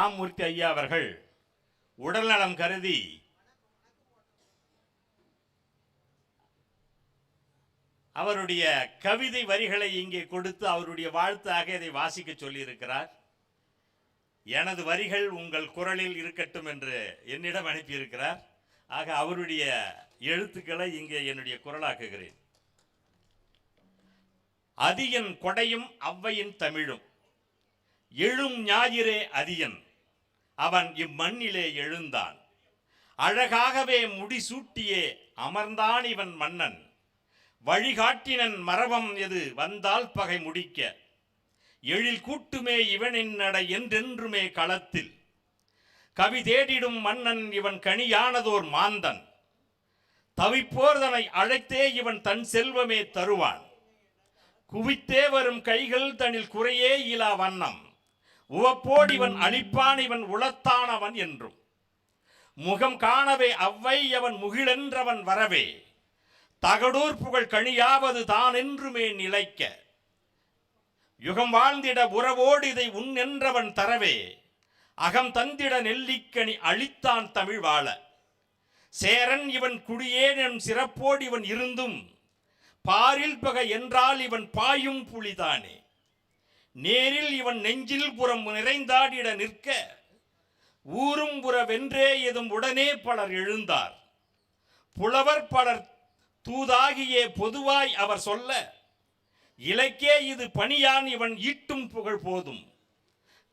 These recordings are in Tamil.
ராமமூர்த்தி ஐயா அவர்கள் உடல்நலம் கருதி அவருடைய கவிதை வரிகளை இங்கே கொடுத்து அவருடைய வாழ்த்தாக இதை வாசிக்க சொல்லியிருக்கிறார். எனது வரிகள் உங்கள் குரலில் இருக்கட்டும் என்று என்னிடம் அனுப்பியிருக்கிறார். ஆக அவருடைய எழுத்துக்களை இங்கே என்னுடைய குரலாக்குகிறேன். அதியன் கொடையும் அவ்வையின் தமிழும் எழும் ஞாயிறே அதியன் அவன் இம்மண்ணிலே எழுந்தான். அழகாகவே முடிசூட்டியே அமர்ந்தான் இவன் மன்னன். வழிகாட்டினன் மரபம் எது வந்தால் பகை முடிக்க. எழில் கூட்டுமே இவனின் நட என்றென்றுமே களத்தில். கவி தேடிடும் மன்னன் இவன் கனியானதோர் மாந்தன். தவிப்போர்தனை அழைத்தே இவன் தன் செல்வமே தருவான். குவித்தே வரும் கைகள் தனில் குறையே இலா வண்ணம். உவப்போடு இவன் அழிப்பான் இவன் உளத்தானவன் என்றும். முகம் காணவே அவ்வை அவன் முகிழென்றவன் வரவே. தகடூர் புகழ் கனியாவது தான் என்றுமே நிலைக்க. யுகம் வாழ்ந்திட உறவோடு இதை உன் என்றவன் தரவே. அகம் தந்திட நெல்லிக்கனி அழித்தான் தமிழ் வாழ. சேரன் இவன் குடியேன் சிறப்போடு இவன் இருந்தும். பாரில் பகை என்றால் இவன் பாயும் புலிதானே. நேரில் இவன் நெஞ்சில் புறம் நிறைந்தாடிட நிற்க ஊரும் புற வென்றே எதும் உடனே பலர் எழுந்தார். புலவர் பலர் தூதாகியே பொதுவாய் அவர் சொல்ல இலக்கே இது பணியான் இவன் ஈட்டும் புகழ் போதும்.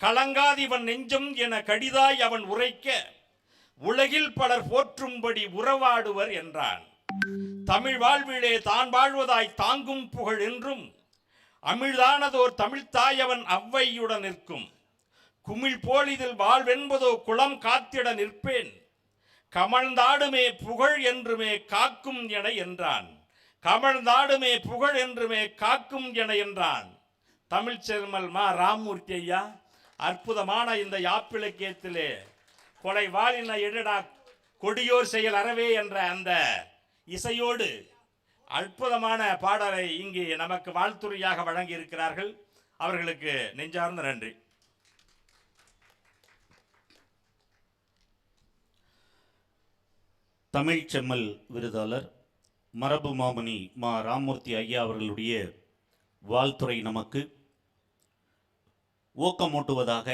கலங்காதிவன் நெஞ்சம் என கடிதாய் அவன் உரைக்க உலகில் பலர் போற்றும்படி உறவாடுவர் என்றான். தமிழ் வாழ்விலே தான் வாழ்வதாய் தாங்கும் புகழ் என்றும் அமிழ்தானதோர் தமிழ்த்தாயவன் அவ்வையுடன் நிற்கும். குமிழ் போல் இதில் வாழ்வென்பதோ குளம் காத்திட நிற்பேன். கமழ்ந்தாடுமே புகழ் என்றுமே காக்கும் என என்றான். கமழ்ந்தாடுமே புகழ் என்றுமே காக்கும் என என்றான். தமிழ் செல்மல் மா ராமூர்த்தி ஐயா அற்புதமான இந்த யாப்பிலக்கியத்திலே கொலை வாழின எடடா கொடியோர் செயல் அறவே என்ற அந்த இசையோடு அற்புதமான பாடலை இங்கே நமக்கு வாழ்த்துறையாக வழங்கி இருக்கிறார்கள் அவர்களுக்கு நெஞ்சார்ந்த நன்றி. தமிழ் செம்மல் விருதாளர் மரபு மாமணி மா ராமூர்த்தி ஐயா அவர்களுடைய வாழ்த்துறை நமக்கு. ஊக்கமூட்டுவதாக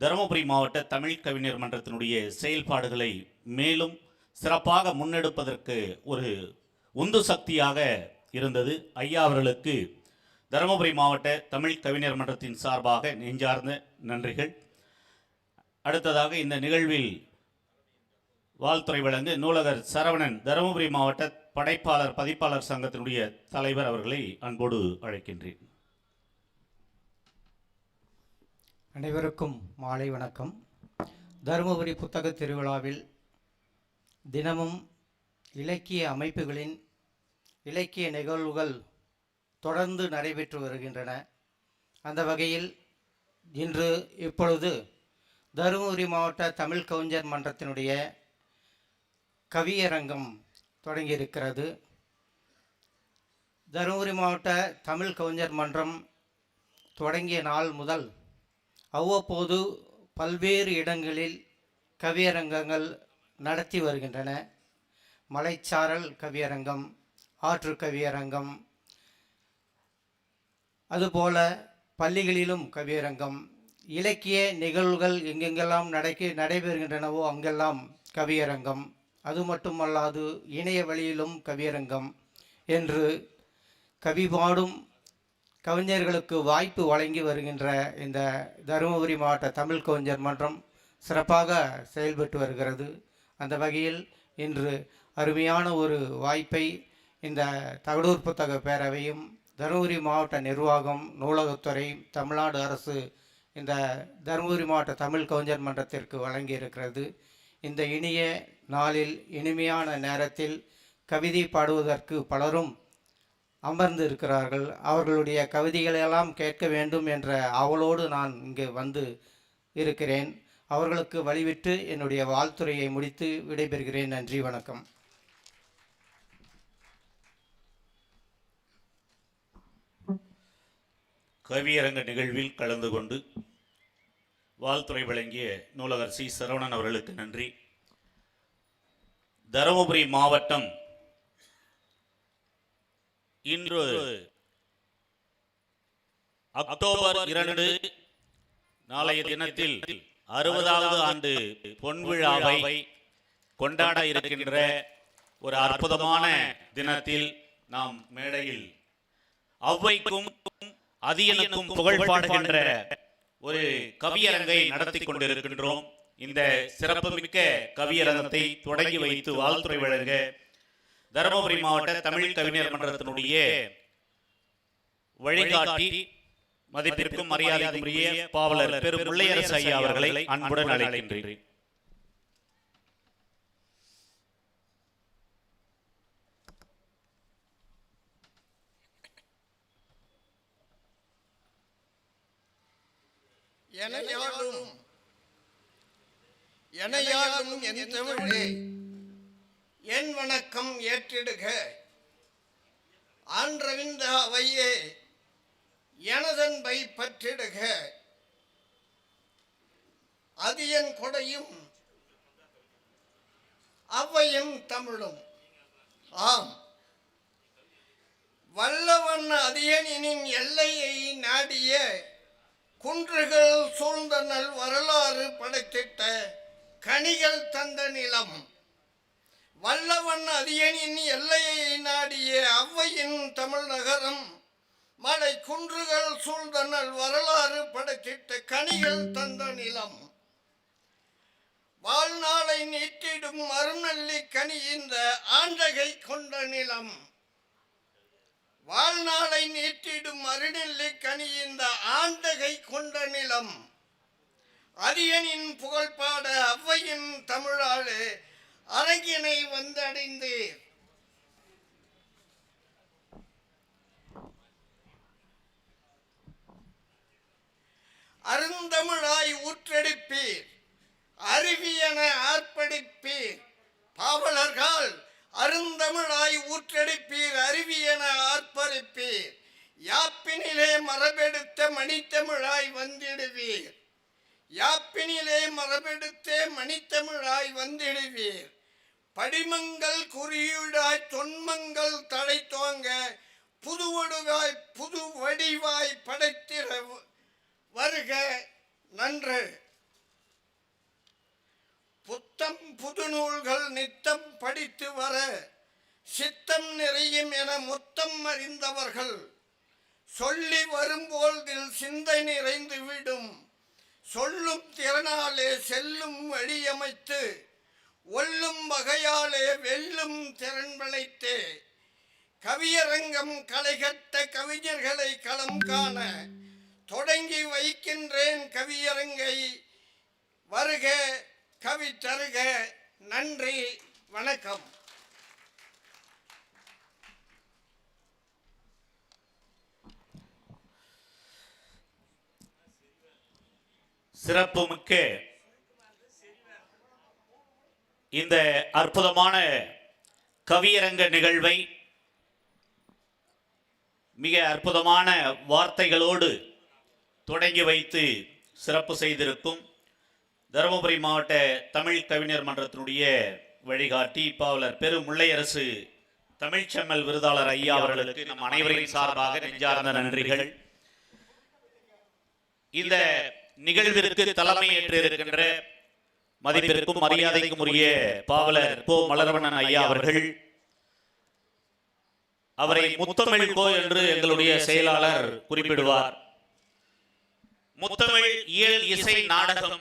தருமபுரி மாவட்ட தமிழ் கவிஞர் மன்றத்தினுடைய செயல்பாடுகளை மேலும் சிறப்பாக முன்னெடுப்பதற்கு ஒரு உந்து சக்தியாக இருந்தது. ஐயா அவர்களுக்கு தருமபுரி மாவட்ட தமிழ் கவிஞர் மன்றத்தின் சார்பாக நெஞ்சார்ந்த நன்றிகள். அடுத்ததாக இந்த நிகழ்வில் வாழ்த்துறை வழங்க நூலகர் சரவணன் தருமபுரி மாவட்ட படைப்பாளர் பதிப்பாளர் சங்கத்தினுடைய தலைவர் அவர்களை அன்போடு அழைக்கின்றேன். அனைவருக்கும் மாலை வணக்கம். தருமபுரி புத்தக திருவிழாவில் தினமும் இலக்கிய அமைப்புகளின் இலக்கிய நிகழ்வுகள் தொடர்ந்து நடைபெற்று வருகின்றன. அந்த வகையில் இன்று இப்பொழுது தருமபுரி மாவட்ட தமிழ் கவிஞர் மன்றத்தினுடைய கவியரங்கம் தொடங்கியிருக்கிறது. தருமபுரி மாவட்ட தமிழ் கவிஞர் மன்றம் தொடங்கிய நாள் முதல் அவ்வப்போது பல்வேறு இடங்களில் கவியரங்கங்கள் நடத்தி வருகின்றன. மலைச்சாரல் கவியரங்கம் ஆற்று கவியரங்கம் அதுபோல பள்ளிகளிலும் கவியரங்கம். இலக்கிய நிகழ்வுகள் எங்கெங்கெல்லாம் நடக்க நடைபெறுகின்றனவோ அங்கெல்லாம் கவியரங்கம். அது மட்டுமல்லாது இணைய வழியிலும் கவியரங்கம் என்று கவி பாடும் கவிஞர்களுக்கு வாய்ப்பு வழங்கி வருகின்ற இந்த தருமபுரி மாவட்ட தமிழ் கவிஞர் மன்றம் சிறப்பாக செயல்பட்டு வருகிறது. அந்த வகையில் இன்று அருமையான ஒரு வாய்ப்பை இந்த தகடூர் புத்தக பேரவையும் தருமபுரி மாவட்ட நிர்வாகம் நூலகத்துறை தமிழ்நாடு அரசு இந்த தருமபுரி மாவட்ட தமிழ் கவிஞர் மன்றத்திற்கு வழங்கியிருக்கிறது. இந்த இனிய நாளில் இனிமையான நேரத்தில் கவிதை பாடுவதற்கு பலரும் அமர்ந்து இருக்கிறார்கள் அவர்களுடைய கவிதைகளெல்லாம் கேட்க வேண்டும் என்ற அவளோடு நான் இங்கு வந்து இருக்கிறேன். அவர்களுக்கு வழிவிட்டு என்னுடைய வாழ்த்துறையை முடித்து விடைபெறுகிறேன். நன்றி வணக்கம். கவியரங்க நிகழ்வில் கலந்து கொண்டு வாழ்த்துறை வழங்கிய நூலகர் சி சரவணன் அவர்களுக்கு நன்றி. தருமபுரி மாவட்டம் இன்று அக்டோபர் இரண்டு நாளைய தினத்தில் அறுபதாவது ஆண்டு பொன்விழாவை கொண்டாட இருக்கின்ற ஒரு அற்புதமான தினத்தில் நாம் மேடையில் ஔவைக்கும் அதியனுக்கும் புகழ் பாடுகின்ற ஒரு கவியரங்கை நடத்தி கொண்டிருக்கின்றோம். இந்த சிறப்புமிக்க கவியரங்கத்தை தொடங்கி வைத்து வாழ்த்துறை வழங்க தருமபுரி மாவட்ட தமிழ் கவிஞர் மன்றத்தினுடைய வழிகாட்டி மதிப்பிற்கும் மரியாதைக்குரிய பாவலர் பெரு பிள்ளையரசு ஐயா அவர்களை அன்புடன் அழைக்கின்றேன். எனையாளும் எனையாளும் என் தமிழே. என் வணக்கம் ஏற்றிடுக. ஆன்றவிந்த அவையே எனதன்பை பற்றிடுக. அது என் கொடையும் அவ்வையும் தமிழும். ஆம். வல்லவன் அதியனின் எல்லையை நாடிய குன்றுகள் சூழ்ந்த நல் வரலாறு படைத்திட்ட கனிகள் தந்த நிலம். வல்லவன் அதியனின் எல்லையை நாடிய அவ்வையின் தமிழ் நகரம். மலை குன்றுகள் சூழ்ந்த நல் வரலாறு படைத்திட்ட கனிகள் தந்த நிலம். வாழ்நாளை நீட்டிடும் மறுநள்ளி கனி இந்த ஆண்டகை கொண்ட நிலம். வாழ்நாளை நீட்டிடும் அருநெல்லி கனி இந்த ஆண்டகை கொண்ட நிலம். அரியனின் புகழ்பாட அவ்வையின் தமிழாளே அரங்கினை வந்தடைந்தீர். அருந்தமிழாய் ஊற்றெடுப்பீர் அருவியன ஆர்ப்பரிப்பீர் பாவலர்கள் அருந்தமிழாய் ஊற்றெடுப்பீர் அருவியென ஆர்ப்பரிப்பீர். யாப்பினிலே மரபெடுத்த மணித்தமிழாய் வந்திடுவீர். யாப்பினிலே மரபெடுத்த மணித்தமிழாய் வந்திடுவீர். படிமங்கள் குறியீடாய் தொன்மங்கள் தடை தோங்க புதுவடுவாய் புது வடிவாய் படைத்திட வருக நன்று. புத்தம் புதுநூல்கள் நித்தம் படித்து வர சித்தம் நிறையும் என முத்தம் அறிந்தவர்கள். சொல்லி வரும்போதில் சிந்தை நிறைந்து விடும். சொல்லும் திறனாலே செல்லும் வழியமைத்து ஒல்லும் வகையாலே வெல்லும் திறன் விளைத்தே. கவியரங்கம் களைகட்ட கவிஞர்களை களம் காண தொடங்கி வைக்கின்றேன் கவியரங்கை. வருக கவி தருக நன்றி வணக்கம். சிறப்புமிக்க இந்த அற்புதமான கவியரங்க நிகழ்வை மிக அற்புதமான வார்த்தைகளோடு தொடங்கி வைத்து சிறப்பு செய்திருக்கும் தருமபுரி மாவட்ட தமிழ் கவிஞர் மன்றத்தினுடைய வழிகாட்டி பாவலர் பெரு முல்லையரசு தமிழ்ச்செம்மல் விருதாளர் ஐயா அவர்களுக்கு நம் அனைவரின் சார்பாக நெஞ்சார்ந்த நன்றிகள். இந்த நிகழ்விற்கு தலைமையேற்று இருக்கின்ற மதிப்பிற்கும் மரியாதைக்கும் உரிய பாவலர் கோ மலர்வண்ணன் ஐயா அவர்கள் அவரை முத்தமிழ் கோ என்று எங்களுடைய செயலாளர் குறிப்பிடுவார். முத்தமிழ் இயல் இசை நாடகம்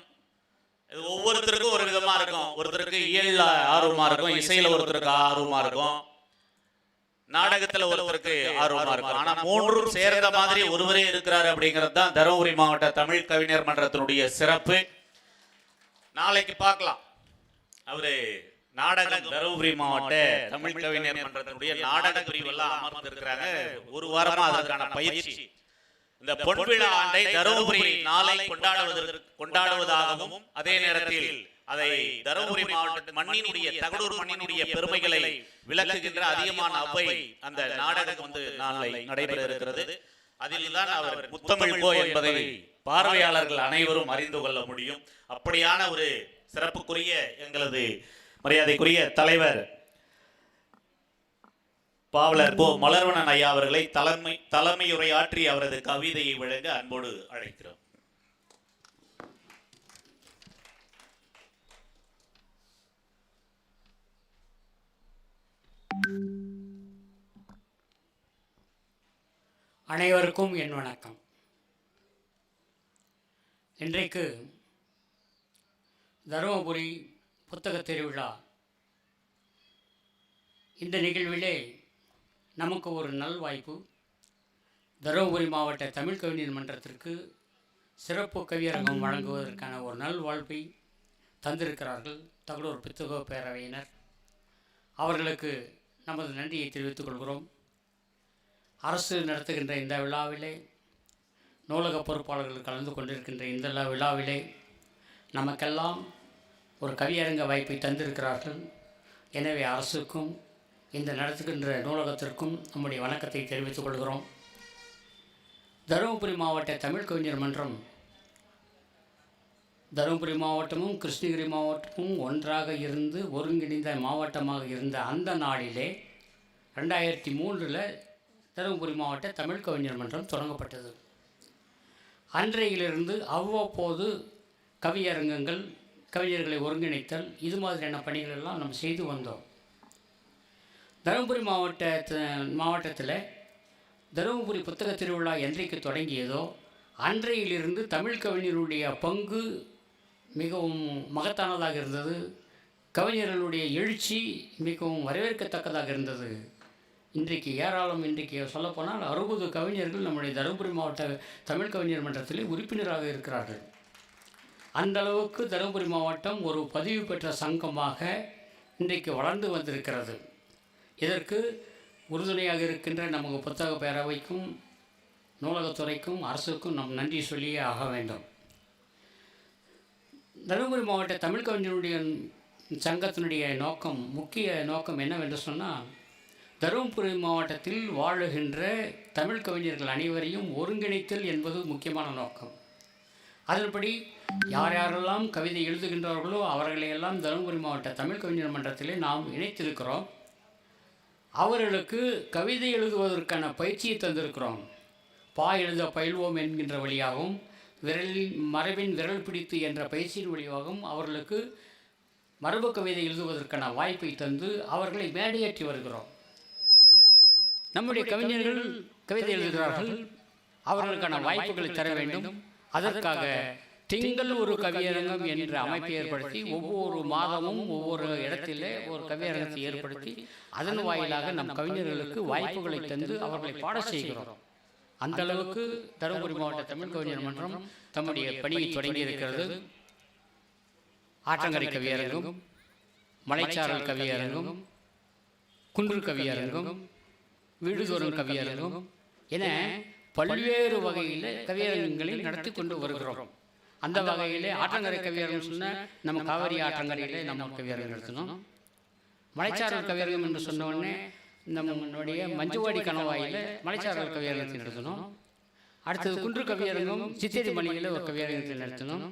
இது ஒவ்வொருத்தருக்கும் ஒரு விதமா இருக்கும். ஒருத்தருக்கு இயல்ல ஆர்வமா இருக்கும். இசையில ஒருத்தருக்கு ஆர்வமா இருக்கும். நாடகத்துல ஒருத்தருக்கு ஆர்வமா இருக்கும். ஆனா மூன்றும் சேர்ந்த மாதிரி ஒருவரே இருக்கிறார் அப்படிங்கிறது தான் தருமபுரி மாவட்ட தமிழ் கவிஞர் மன்றத்தினுடைய சிறப்பு. நாளைக்கு பார்க்கலாம். அவரு நாடகம் தருமபுரி மாவட்ட தமிழ் கவிஞர் மன்றத்தினுடைய நாடக பிரிவெல்லாம் அமர்ந்து இருக்கிறாங்க ஒரு வாரமா அதற்கான பயிற்சி. இந்த பொன்விழா ஆண்டை தருமபுரி நாளை கொண்டாடுவதற்கு கொண்டாடுவதாகவும் அதே நேரத்தில் அதை தருமபுரி மாவட்ட மண்ணினுடைய தகடூர் மண்ணினுடைய பெருமைகளை விளக்குகின்ற அதிகமான அவை அந்த நாடகம் வந்து நாளை நடைபெற இருக்கிறது அதில் தான் அவர் முத்தமிழ் கோ என்பதை பார்வையாளர்கள் அனைவரும் அறிந்து கொள்ள முடியும். அப்படியான ஒரு சிறப்புக்குரிய எங்களது மரியாதைக்குரிய தலைவர் பாவலர் போ மலர்வனன் ஐயா அவர்களை தலைமை தலைமையுரையாற்றி அவரது கவிதையை வழங்க அன்போடு அழைக்கிறோம். அனைவருக்கும் என் வணக்கம். இன்றைக்கு தருமபுரி புத்தக திருவிழா. இந்த நிகழ்விலே நமக்கு ஒரு நல் வாய்ப்பு தருமபுரி மாவட்ட தமிழ் கவிஞர் மன்றத்திற்கு சிறப்பு கவியரங்கம் வழங்குவதற்கான ஒரு நல் வாழ்ப்பை தந்திருக்கிறார்கள் தகடூர் புத்தக பேரவையினர். அவர்களுக்கு நமது நன்றியை தெரிவித்துக் கொள்கிறோம். அரசு நடத்துகின்ற இந்த விழாவிலே நூலக பொறுப்பாளர்கள் கலந்து கொண்டிருக்கின்ற இந்த விழாவிலே நமக்கெல்லாம் ஒரு கவியரங்க வாய்ப்பை தந்திருக்கிறார்கள். எனவே அரசுக்கும் இந்த நடத்துகின்ற நூலகத்திற்கும் நம்முடைய வணக்கத்தை தெரிவித்துக் கொள்கிறோம். தருமபுரி மாவட்ட தமிழ் கவிஞர் மன்றம் தருமபுரி மாவட்டமும் கிருஷ்ணகிரி மாவட்டமும் ஒன்றாக இருந்து ஒருங்கிணைந்த மாவட்டமாக இருந்த அந்த நாளிலே ரெண்டாயிரத்தி மூன்றில் தருமபுரி மாவட்ட தமிழ் கவிஞர் மன்றம் தொடங்கப்பட்டது. அன்றையிலிருந்து அவ்வப்போது கவியரங்கங்கள் கவிஞர்களை ஒருங்கிணைத்தல் இது மாதிரியான பணிகளெல்லாம் நம்ம செய்து வந்தோம். தருமபுரி மாவட்ட மாவட்டத்தில் தருமபுரி புத்தக திருவிழா என்றைக்கு தொடங்கியதோ அன்றையிலிருந்து தமிழ் கவிஞருடைய பங்கு மிகவும் மகத்தானதாக இருந்தது. கவிஞர்களுடைய எழுச்சி மிகவும் வரவேற்கத்தக்கதாக இருந்தது. இன்றைக்கு ஏராளம் இன்றைக்கு சொல்லப்போனால் அறுபது கவிஞர்கள் நம்முடைய தருமபுரி மாவட்ட தமிழ் கவிஞர் மன்றத்திலே உறுப்பினராக இருக்கிறார்கள். அந்த அளவுக்கு தருமபுரி மாவட்டம் ஒரு பதிவு பெற்ற சங்கமாக இன்றைக்கு வளர்ந்து வந்திருக்கிறது. இதற்கு உறுதுணையாக இருக்கின்ற நமக்கு புத்தக பேரவைக்கும் நூலகத்துறைக்கும் அரசுக்கும் நம் நன்றி சொல்லியே ஆக வேண்டும். தருமபுரி மாவட்ட தமிழ் கவிஞருடைய சங்கத்தினுடைய நோக்கம் முக்கிய நோக்கம் என்னவென்று சொன்னால் தருமபுரி மாவட்டத்தில் வாழுகின்ற தமிழ் கவிஞர்கள் அனைவரையும் ஒருங்கிணைத்தல் என்பது முக்கியமான நோக்கம். அதன்படி யார் யாரெல்லாம் கவிதை எழுதுகின்றார்களோ அவர்களையெல்லாம் தருமபுரி மாவட்ட தமிழ் கவிஞர் மன்றத்திலே நாம் இணைத்திருக்கிறோம். அவர்களுக்கு கவிதை எழுதுவதற்கான பயிற்சியை தந்திருக்கிறோம். பா எழுத பயில்வோம் என்கின்ற வழியாகவும் விரலின் மரபின் விரல் பிடித்து என்ற பயிற்சியின் வழியாகவும் அவர்களுக்கு மரபு கவிதை எழுதுவதற்கான வாய்ப்பை தந்து அவர்களை மேடையேற்றி வருகிறோம். நம்முடைய கவிஞர்கள் கவிதை எழுதுகிறார்கள். அவர்களுக்கான வாய்ப்புகளை தர வேண்டும். அதற்காக திங்கள் ஒரு கவியரங்கம் என்ற அமைப்பை ஏற்படுத்தி ஒவ்வொரு மாதமும் ஒவ்வொரு இடத்திலே ஒரு கவியரங்கத்தை ஏற்படுத்தி அதன் வாயிலாக நம் கவிஞர்களுக்கு வாய்ப்புகளை தந்து அவர்களை பாட செய்கிறோம். அந்த அளவுக்கு தருமபுரி மாவட்ட தமிழ் கவிஞர் மன்றம் தம்முடைய பணியை தொடங்கி இருக்கிறது ஆற்றங்கரை கவியரங்கம் மலைச்சாரல் கவியரங்கம் குன்று கவியரங்கம் வீடுதோறும் கவியரங்கம் என பல்வேறு வகையில் கவியரங்கங்களை நடத்தி கொண்டு வருகிறோம். அந்த வகையிலே ஆற்றங்கரை கவியரங்கம் சொன்ன நம்ம காவிரி ஆற்றங்கரையிலே நம்ம கவியரங்கம் நடத்தினோம் மலைச்சாரல் கவியரங்கம் என்று சொன்ன உடனே நம்மளுடைய மஞ்சுவாடி கணவாயில் மலைச்சாரல் கவியரங்கத்தை நடத்தினோம் அடுத்தது குன்று கவியரங்கம் சித்தேரி மலையில் ஒரு கவியரங்கத்தை நடத்தினோம்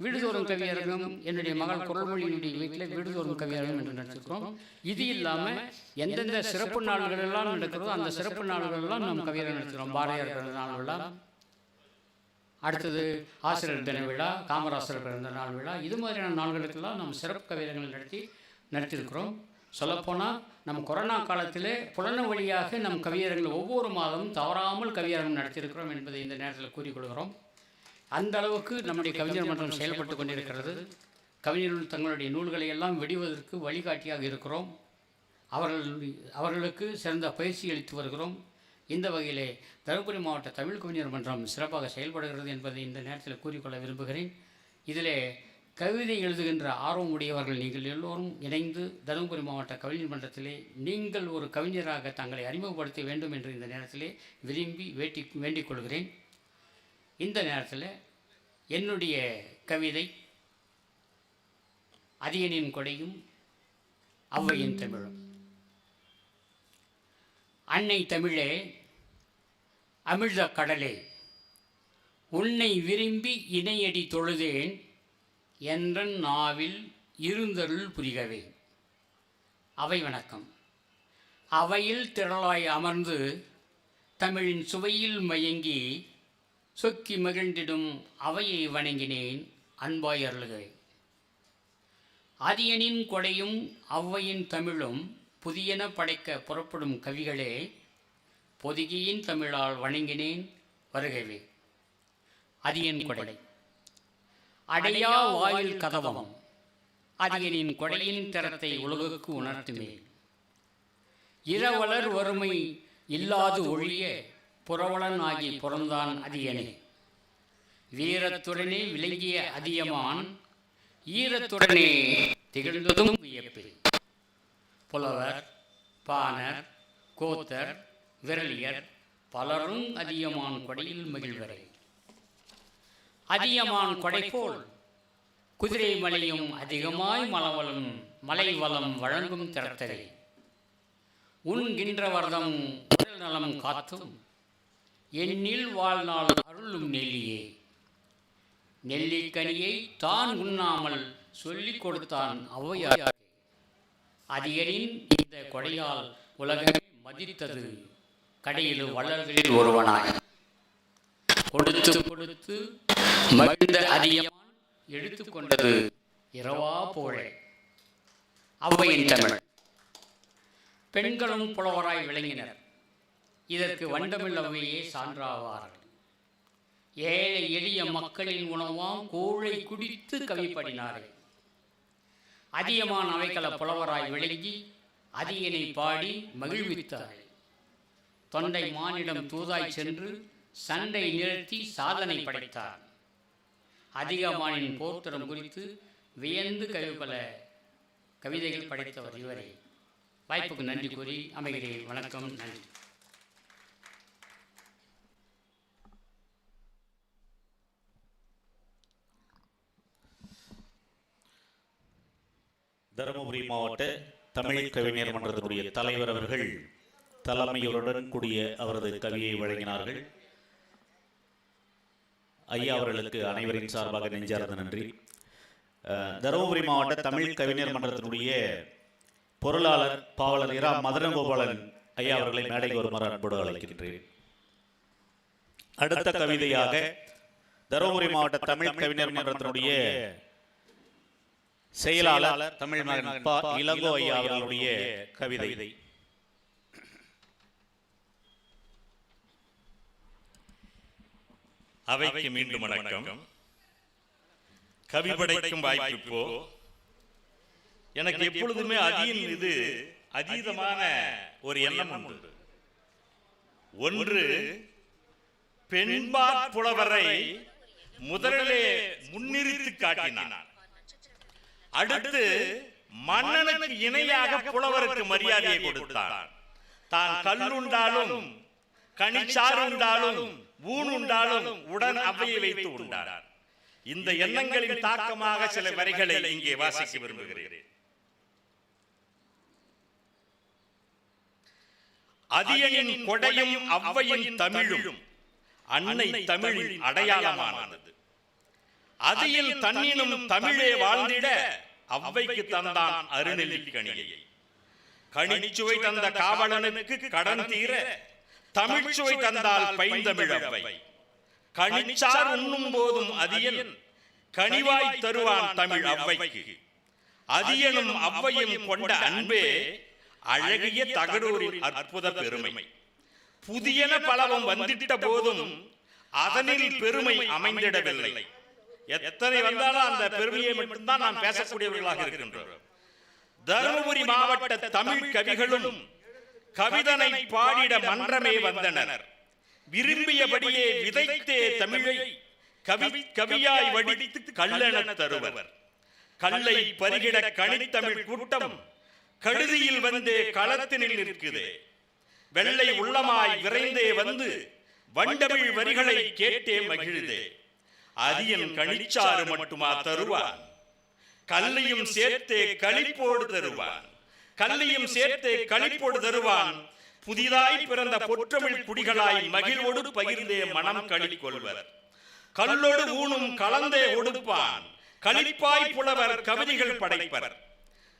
வீடுதோறும் கவியரங்கம் என்னுடைய மகள் குரல்மொழியினுடைய வீட்டில் வீடுதோறும் கவியரங்கம் என்று நடத்திருக்கிறோம் இது இல்லாமல் எந்தெந்த சிறப்பு நாள்கள் எல்லாம் நடக்கிறதோ அந்த சிறப்பு நாள்கள் எல்லாம் நாம் கவியரங்கம் நடத்துகிறோம் பாரதியார் நாள் விழா அடுத்தது ஆசிரியர் தின விழா காமராசர் பிறந்த நாள் விழா. இது மாதிரியான நாள்களுக்கெல்லாம் நாம் சிறப்பு கவியரங்கள் நடத்தி நடத்தியிருக்கிறோம். சொல்லப்போனால் நம்ம கொரோனா காலத்திலே புலன வழியாக நம் கவியரங்கள் ஒவ்வொரு மாதமும் தவறாமல் கவியரங்கம் நடத்தியிருக்கிறோம் என்பதை இந்த நேரத்தில் கூறிக்கொள்கிறோம். அந்த அளவுக்கு நம்முடைய கவிஞர் மன்றம் செயல்பட்டு கொண்டிருக்கிறது. கவிஞர்கள் தங்களுடைய நூல்களை எல்லாம் வெடிவதற்கு வழிகாட்டியாக இருக்கிறோம். அவர்கள் அவர்களுக்கு சிறந்த பயிற்சி அளித்து வருகிறோம். இந்த வகையிலே தருமபுரி மாவட்ட தமிழ் கவிஞர் மன்றம் சிறப்பாக செயல்படுகிறது என்பதை இந்த நேரத்தில் கூறிக்கொள்ள விரும்புகிறேன். இதிலே கவிதை எழுதுகின்ற ஆர்வம் உடையவர்கள் நீங்கள் எல்லோரும் இணைந்து தருமபுரி மாவட்ட கவிஞர் மன்றத்திலே நீங்கள் ஒரு கவிஞராக தங்களை அறிமுகப்படுத்த வேண்டும் என்று இந்த நேரத்திலே விரும்பி வேட்டி வேண்டிக் கொள்கிறேன். இந்த நேரத்தில் என்னுடைய கவிதை அதியனின் கொடையும் ஔவையின் தமிழும். அன்னை தமிழே அமிழ்த கடலே உன்னை விரும்பி இணையடி தொழுதேன் என்றன் நாவில் இருந்தருள் புரிகவே. அவை வணக்கம். அவையில் திரளாய் அமர்ந்து தமிழின் சுவையில் மயங்கி சொக்கி மகிழ்ந்திடும் அவையை வணங்கினேன் அன்பாய் அருள்கிறேன் அதியனின் கொடையும் அவ்வையின் தமிழும் புதியன படைக்க புறப்படும் கவிகளே பொதுகியின் தமிழால் வணங்கினேன் வருகவே. அதியன் கொடை. அடையா வாயில் கதவம். அதியனின் கொடையின் தரத்தை உலகுக்கு உணர்த்துமே. இரவலர் வறுமை இல்லாது ஒழிய புறவலன் ஆகி பிறந்தான் அதியனே வீரத்துடனே விளங்கிய அதியமான் ஈரத்துடனே திகழ்ந்ததும் வியப்பே. புலவர் பாணர் கோத்தர் விரலியர் பலரும் அதியமான் கொடையில் மகிழ்வரை. அதியமான் கொடை போல் குதிரை மலையும் அதிகமாய் மலவலும் மலை வளம் வழங்கும் திறத்தரே. உண்கின்ற வர்தம் உடல் நலம் காத்தும் எண்ணில் வாழ்நாள் அருளும் நெல்லியே. நெல்லிக்கனியை தான் உண்ணாமல் சொல்லிக் கொடுத்தான் ஔவையார். அதிகரின் இந்த கொடையால் உலகமே மதித்தது. கடையில் வள்ளல்களில் ஒருவனாய். கொடுத்து கொடுத்து மகிழ்ந்த அதியமான் எடுத்துக்கொண்டது இரவா போல. ஔவையின் தமிழ். பெண்களும் புலவராய் விளங்கினர். இதற்கு வண்டமில்லவையே சான்றாவார்கள். ஏழை எளிய மக்களின் உணவாம் கூழை குடித்து கவிப்படினார்கள் அதிகமான அவைக்கள புலவராய் விளங்கி அதிகனை பாடி மகிழ்வித்தார்கள் தொண்டை மானிடம் தூதாய் சென்று சண்டை நிறுத்தி சாதனை படைத்தார். அதிகமானின் போர்த்திறம் குறித்து வியந்து கவிப்பல கவிதைகள் படைத்தவர் இவரே. வாய்ப்புக்கு நன்றி கூறி அமைகிறேன். வணக்கம் நன்றி. தருமபுரி மாவட்ட தமிழ் கவிஞர் மன்றத்தினுடைய தலைவர் அவர்கள் தலைமையுடன் கூடிய அவரது கவியை வழங்கினார்கள். ஐயா அவர்களுக்கு அனைவரின் சார்பாக நெஞ்சார்ந்த நன்றி. தருமபுரி மாவட்ட தமிழ் கவிஞர் மன்றத்தினுடைய பொருளாளர் பாவலர் இரா மதனகோபாலன் ஐயா அவர்களை மேடைக்கு வருமாறு அன்போடு அழைக்கின்றேன். அடுத்த கவிதையாக தருமபுரி மாவட்ட தமிழ் கவிஞர் மன்றத்தினுடைய செயலாளர் தமிழ் மகன். இளங்கோ ஐயா அவர்களுடைய கவிதை. அவைக்கு மீண்டும் வணக்கம். கவி படைக்கும் வாய்ப்பு இப்போ எனக்கு எப்பொழுதுமே அதியின் மீது அதீதமான ஒரு எண்ணம் உண்டு. ஒன்று பெண்பாற் புலவரை முதலிலே முன்னிறுத்தி காட்டினான். அடுத்து மன்னனுக்கு இணையாக புலவருக்கு மரியாதையை கொடுத்தான். தான் கல்லுண்டாலும் கனிச்சாறு உண்டாலும் ஊன் உண்டாலும் உடன் அவையை வைத்து உண்டார். இந்த எண்ணங்களின் தாக்கமாக சில வரிகளை இங்கே வாசிக்க விரும்புகிறேன். அதியனின் கொடையும் அவ்வையின் தமிழும். அன்னை தமிழின் அடையாளமானது. அதியில் தன்னினும் தமிழே வாழ்ந்திட அவ்வைக்கு தந்தான் அருநெல்லிக்கணியை கணிச்சுவை தந்த காவலனுக்கு கடன் தீர தமிழ்ச்சுவை தந்தால் பைந்தமிழ் அவ்வை. கணிச்சார் உண்ணும் போதும் அதியன் கனிவாய் தருவான் தமிழ் அவ்வைக்கு. அதியனும் அவ்வையும் கொண்ட அன்பே அழகிய தகடூரின் அற்புத பெருமை. புதியன பலவும் வந்திட்ட போதும் அதனில் பெருமை அமைந்திடவில்லை. எத்தனை வந்தாலும் அந்த பெருமையை மட்டும்தான் நாம் பேசக்கூடியவர்களாக இருக்கின்றோம். தருமபுரி மாவட்ட தமிழ் கவிகளும் கவிதனை பாடிட மன்றமே வந்தனர். விரும்பியபடியே விதைத்தே தமிழை கவி கவியாய் வடித்து கல்லென தருவர். கல்லை பருகிட கனித்தமிழ் கூட்டம். கழுதியில் வந்தே களத்தினில் நிற்குதே. வெள்ளை உள்ளமாய் விரைந்தே வந்து வண்டமிழ் வரிகளை கேட்டே மகிழுதே அதியன் கணிச்சாறு மட்டுமா தருவான்? கல்லையும் சேர்த்தே களிப்போடு தருவான். கல்லையும் சேர்த்தே களிப்போடு தருவான். புதிதாய் பிறந்த பொற்றமிழ் குடிகளாய் மகிழ்வோடு பகிர்ந்தே மனம் களி கொள்வர். கல்லொடு ஊனும் கலந்தே ஒடுப்பான். களிப்பாய் புலவர் கவிதைகள் படைப்பர்.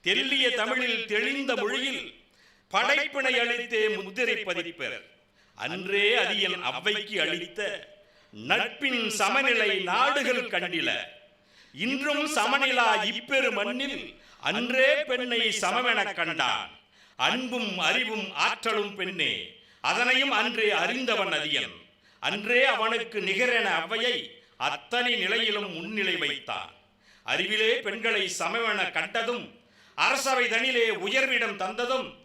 தெல்லிய தமிழில் தெளிந்த மொழியில் படைப்பினை அளித்தே முத்திரை பதிப்பர். அன்றே அரியன் அவ்வைக்கு அளித்த நட்பின் சமநிலை நாடுகள் கண்டில. இன்றும் சமநிலா இப்பெரு மண்ணில் அன்றே பெண்ணை சமமெனக் கண்டான். அன்பும் அறிவும் ஆற்றலும் பெண்ணே. அதனையும் அன்றே அறிந்தவன் அதியன். அன்றே அவனுக்கு நிகரென அவ்வையை அத்தனை நிலையிலும் முன்னிலை வைத்தான். அறிவிலே பெண்களை சமமென கண்டதும் அரசவை தனிலே உயர்விடம் தந்ததும்